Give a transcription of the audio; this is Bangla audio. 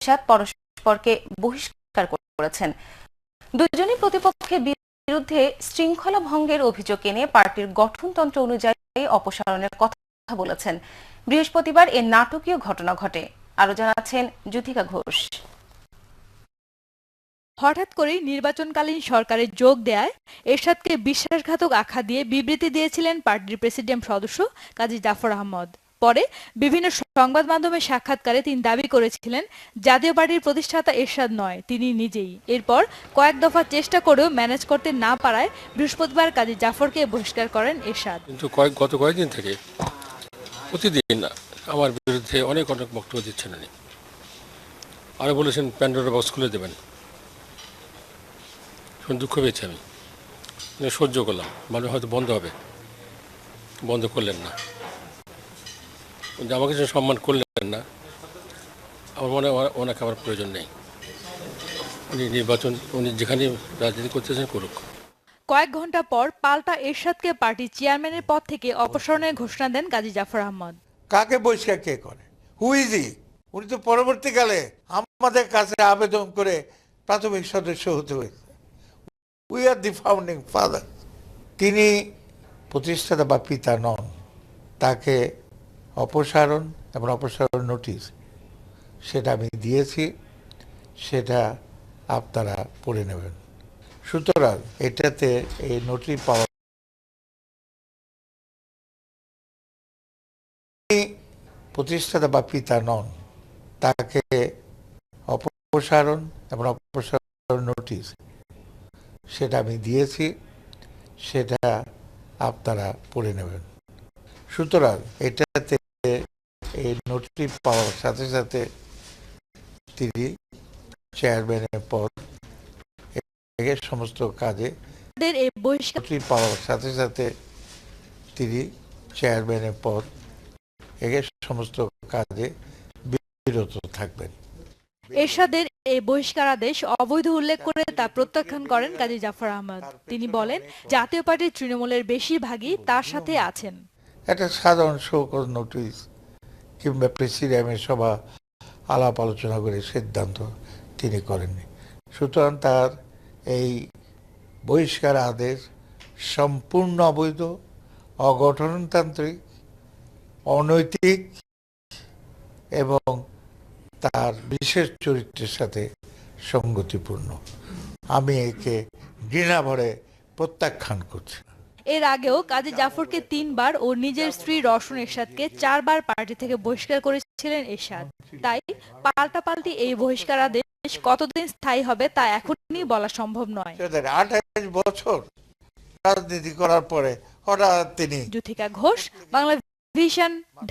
এরশাদ পরস্পরকে বহিষ্কার করেছেন। দুজনই প্রতিপক্ষের বিরুদ্ধে শৃঙ্খলা ভঙ্গের অভিযোগ এনে পার্টির গঠনতন্ত্র অনুযায়ী অপসারণের কথা বলেছেন। বৃহস্পতিবার এ নাটকীয় ঘটনা ঘটে। আরও জানাচ্ছেন যুথিকা ঘোষ। হঠাৎ করেই নির্বাচনকালীন সরকারে যোগ দেয় এরশাদকে বিশ্বাসঘাতক আখ্যা দিয়ে বিবৃতি দিয়েছিলেন পার্টির প্রেসিডিয়াম সদস্য কাজী জাফর আহমদ। পরে বিভিন্ন সংবাদ মাধ্যমে সাক্ষাৎকারে তিনি দাবি করেছিলেন, জাতীয় পার্টির প্রতিষ্ঠাতা এরশাদ নয়, তিনি নিজেই। এরপর কয়েক দফা চেষ্টা করেও ম্যানেজ করতে না পারায় বৃহস্পতিবার কাজী জাফরকে বহিষ্কার করেন এরশাদ। কিন্তু কয়েক, গত কয়েকদিন থেকে প্রতিদিন আমার বিরুদ্ধে অনেক অনেক বক্তব্য দিচ্ছেন উনি। আরও বলেছেন, প্যান্ডোরা বক্স খুলে দেবেন। দুঃখ পেয়েছি আমি। মানে সহ্য করলাম মানে হয়তো বন্ধ হবে। বন্ধ করলেন না। কিন্তু আমাকে যে সম্মান করলেন না আমার মনে হয় ওনাকে আমার প্রয়োজন নেই। উনি নির্বাচন উনি যেখানে রাজনীতি করতেছেন করুক। কয়েক ঘণ্টা পর পাল্টা এরশাদকে পার্টির চেয়ারম্যানের পদ থেকে অপসারণের ঘোষণা দেন কাজী জাফর আহমদ। কাকে বহিষ্কার কে করে? হু ইজ ই উনি তো পরবর্তীকালে আমাদের কাছে আবেদন করে প্রাথমিক সদস্য হতে হয়েছে। We are the founding father তিনি প্রতিষ্ঠাতা বা পিতা নন। তাকে অপসারণ এবং অপসারণ নোটিশ। সেটা আমি দিয়েছি, সেটা আপনারা পড়ে নেবেন। সুতরাং এটাতে এই নোটিশ পাওয়া প্রতিষ্ঠাতা বা পিতা নন, তাকে অপসারণ এবং অপসারণ নোটিশ, সেটা আমি দিয়েছি, সেটা আপনারা পড়ে নেবেন। সুতরাং এটাতে এই নোটিশ পাওয়ার সাথে সাথে তিনি চেয়ারম্যানের পদ সমস্ত কাজে এই বহিষ্কার নোটিশ পাওয়ার সাথে সাথে তিনি চেয়ারম্যানের পদ থেকে সমস্ত কাজে বিরত থাকবেন। এরশাদের এই বহিষ্কারাদেশ অবৈধ উল্লেখ করে তা প্রত্যাখ্যান করেন কাজী জাফর আহমদ। তিনি বলেন জাতীয় পার্টির তৃণমূলের বেশিরভাগই তার সাথে আছেন। একটা সাধারণ শোকজ নোটিশ কিংবা প্রেসিডিয়ামের সভা আলাপ আলোচনা করে সিদ্ধান্ত তিনি করেননি। সুতরাং তার এই বহিষ্কার আদেশ সম্পূর্ণ অবৈধ, অগঠনতান্ত্রিক, অনৈতিক এবং তার বিশেষ চরিত্রের সাথে সঙ্গতিপূর্ণ। আমি একে ঘৃণা ভরে প্রত্যাখ্যান করছি। এর আগেও কাজী জাফরকে তিনবার ও নিজের স্ত্রী রশন এরশাদকে চারবার পার্টি থেকে বহিষ্কার করেছিলেন এরশাদ। তাই পাল্টাপাল্টি এই বহিষ্কার আদেশ কতদিন স্থায়ী হবে তা এখনই বলা সম্ভব নয়। আঠাশ বছর রাজনীতি করার পরে হঠাৎ তিনি যুথিকা ঘোষ বাংলা ভিশন